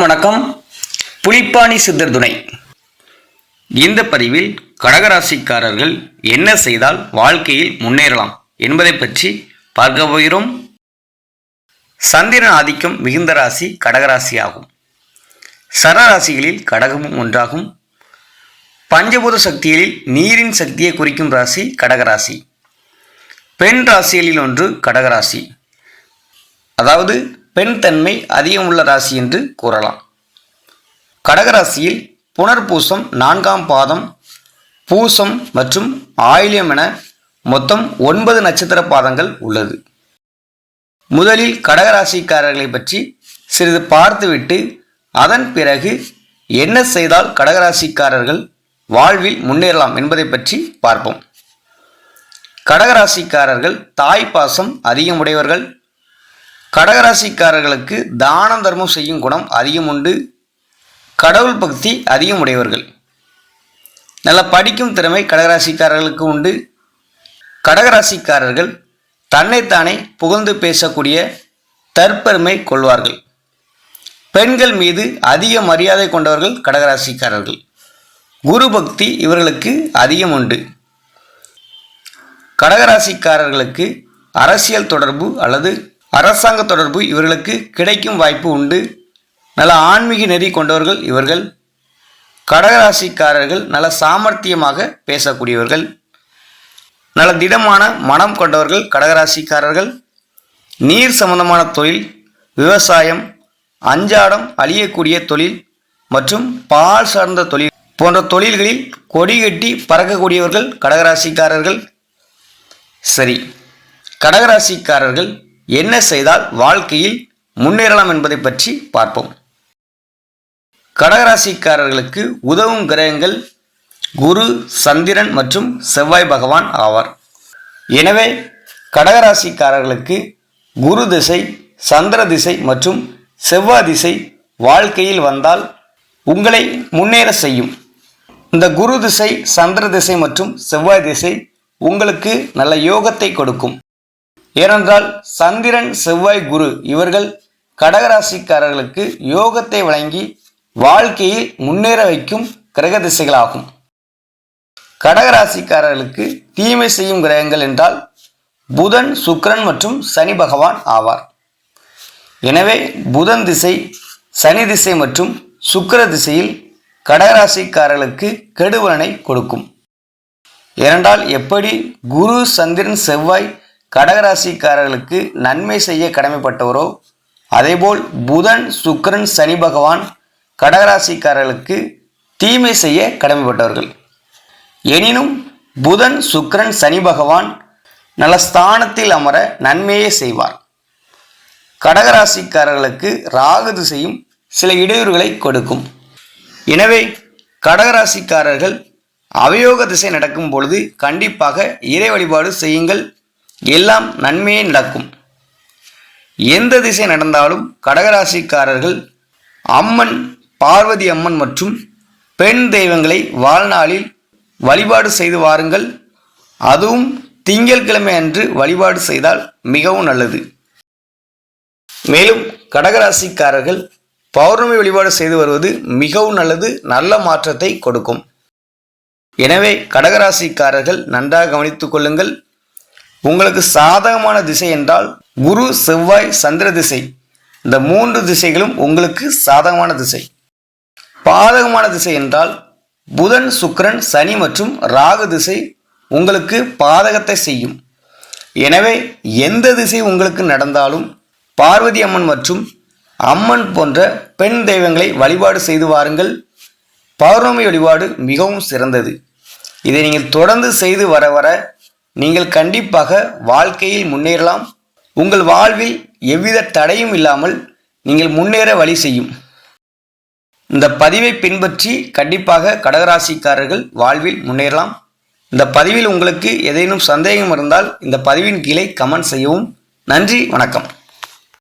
வணக்கம். புலிப்பாணி சித்தர் துணை. இந்த பதிவில் கடகராசிக்காரர்கள் என்ன செய்தால் வாழ்க்கையில் முன்னேறலாம் என்பதை பற்றி பார்க்க போகிறோம். சந்திரன் ஆதிக்கம் மிகுந்த ராசி கடகராசி ஆகும் சரராசிகளில் கடகமும் ஒன்றாகும். பஞ்சபூத சக்திகளில் நீரின் சக்தியை குறிக்கும் ராசி கடகராசி. பெண் ராசிகளில் ஒன்று கடகராசி. அதாவது பெண் தன்மை அதிகமுள்ள ராசி என்று கூறலாம். கடகராசியில் புனர்பூசம் நான்காம் பாதம் பூசம் மற்றும் ஆயில்யம் என மொத்தம் ஒன்பது நட்சத்திர பாதங்கள் உள்ளது. முதலில் கடகராசிக்காரர்களை பற்றி சிறிது பார்த்துவிட்டு அதன் பிறகு என்ன செய்தால் கடகராசிக்காரர்கள் வாழ்வில் முன்னேறலாம் என்பதை பற்றி பார்ப்போம். கடகராசிக்காரர்கள் தாய் பாசம் அதிகமுடையவர்கள் கடகராசிக்காரர்களுக்கு தானம் தர்மம் செய்யும் குணம் அதிகம் உண்டு. கடவுள் பக்தி அதிகம் உடையவர்கள். நல்ல படிக்கும் திறமை கடகராசிக்காரர்களுக்கு உண்டு. கடகராசிக்காரர்கள் தன்னைத்தானே புகழ்ந்து பேசக்கூடிய தற்பெருமை கொள்வார்கள். பெண்கள் மீது அதிக மரியாதை கொண்டவர்கள் கடகராசிக்காரர்கள். குரு பக்தி இவர்களுக்கு அதிகம் உண்டு. கடகராசிக்காரர்களுக்கு அரசியல் தொடர்பு அல்லது அரசாங்க தொடர்பு இவர்களுக்கு கிடைக்கும் வாய்ப்பு உண்டு. நல்ல ஆன்மீக நெறி கொண்டவர்கள் இவர்கள். கடகராசிக்காரர்கள் நல்ல சாமர்த்தியமாக பேசக்கூடியவர்கள். நல்ல திடமான மனம் கொண்டவர்கள் கடகராசிக்காரர்கள். நீர் சம்பந்தமான தொழில் விவசாயம் அஞ்சாடம் அழியக்கூடிய தொழில் மற்றும் பால் சார்ந்த தொழில் போன்ற தொழில்களில் கொடி கட்டி பறக்கக்கூடியவர்கள் கடகராசிக்காரர்கள். சரி கடகராசிக்காரர்கள் என்ன செய்தால் வாழ்க்கையில் முன்னேறலாம் என்பதை பற்றி பார்ப்போம். கடகராசிக்காரர்களுக்கு உதவும் கிரகங்கள் குரு சந்திரன் மற்றும் செவ்வாய் பகவான் ஆவார். எனவே கடகராசிக்காரர்களுக்கு குரு திசை சந்திர திசை மற்றும் செவ்வாய் திசை வாழ்க்கையில் வந்தால் உங்களை முன்னேற செய்யும். இந்த குரு திசை சந்திர திசை மற்றும் செவ்வாய் திசை உங்களுக்கு நல்ல யோகத்தை கொடுக்கும். ஏனென்றால் சந்திரன் செவ்வாய் குரு இவர்கள் கடகராசிக்காரர்களுக்கு யோகத்தை வழங்கி வாழ்க்கையில் முன்னேற வைக்கும் கிரக திசைகளாகும் கடகராசிக்காரர்களுக்கு தீமை செய்யும் கிரகங்கள் என்றால் புதன் சுக்கிரன் மற்றும் சனி பகவான் ஆவார். எனவே புதன் திசை சனி திசை மற்றும் சுக்கிர திசையில் கடகராசிக்காரர்களுக்கு கெடுவலனை கொடுக்கும். ஏனென்றால் எப்படி குரு சந்திரன் செவ்வாய் கடகராசிக்காரர்களுக்கு நன்மை செய்ய கடமைப்பட்டவரோ அதேபோல் புதன் சுக்கரன் சனி பகவான் கடகராசிக்காரர்களுக்கு தீமை செய்ய கடமைப்பட்டவர்கள். எனினும் புதன் சுக்கிரன் சனி பகவான் நல்ல ஸ்தானத்தில் அமர நன்மையே செய்வார். கடகராசிக்காரர்களுக்கு ராகு திசையும் சில இடையூறுகளை கொடுக்கும். எனவே கடகராசிக்காரர்கள் அவயோக திசை நடக்கும் பொழுது கண்டிப்பாக இறை வழிபாடு செய்யுங்கள். எல்லாம் நன்மையே நடக்கும். எந்த திசை நடந்தாலும் கடகராசிக்காரர்கள் அம்மன் பார்வதி அம்மன் மற்றும் பெண் தெய்வங்களை வாழ்நாளில் வழிபாடு செய்து வாருங்கள். அதுவும் திங்கட்கிழமை அன்று வழிபாடு செய்தால் மிகவும் நல்லது. மேலும் கடகராசிக்காரர்கள் பௌர்ணமி வழிபாடு செய்து வருவது மிகவும் நல்லது நல்ல மாற்றத்தை கொடுக்கும். எனவே கடகராசிக்காரர்கள் நன்றாக கவனித்துக் கொள்ளுங்கள். உங்களுக்கு சாதகமான திசை என்றால் குரு செவ்வாய் சந்திர திசை. இந்த மூன்று திசைகளும் உங்களுக்கு சாதகமான திசை. பாதகமான திசை என்றால் புதன் சுக்கரன் சனி மற்றும் ராகு திசை உங்களுக்கு பாதகத்தை செய்யும். எனவே எந்த திசை உங்களுக்கு நடந்தாலும் பார்வதி அம்மன் மற்றும் அம்மன் போன்ற பெண் தெய்வங்களை வழிபாடு செய்து வாருங்கள். பௌர்ணமி வழிபாடு மிகவும் சிறந்தது. இதை நீங்கள் தொடர்ந்து செய்து வர வர நீங்கள் கண்டிப்பாக வாழ்க்கையில் முன்னேறலாம். உங்கள் வாழ்வில் எவ்வித தடையும் இல்லாமல் நீங்கள் முன்னேற வழி செய்யும். இந்த பதிவை பின்பற்றி கண்டிப்பாக கடகராசிக்காரர்கள் வாழ்வில் முன்னேறலாம். இந்த பதிவில் உங்களுக்கு ஏதேனும் சந்தேகம் இருந்தால் இந்த பதிவின் கீழே கமெண்ட் செய்யவும். நன்றி வணக்கம்.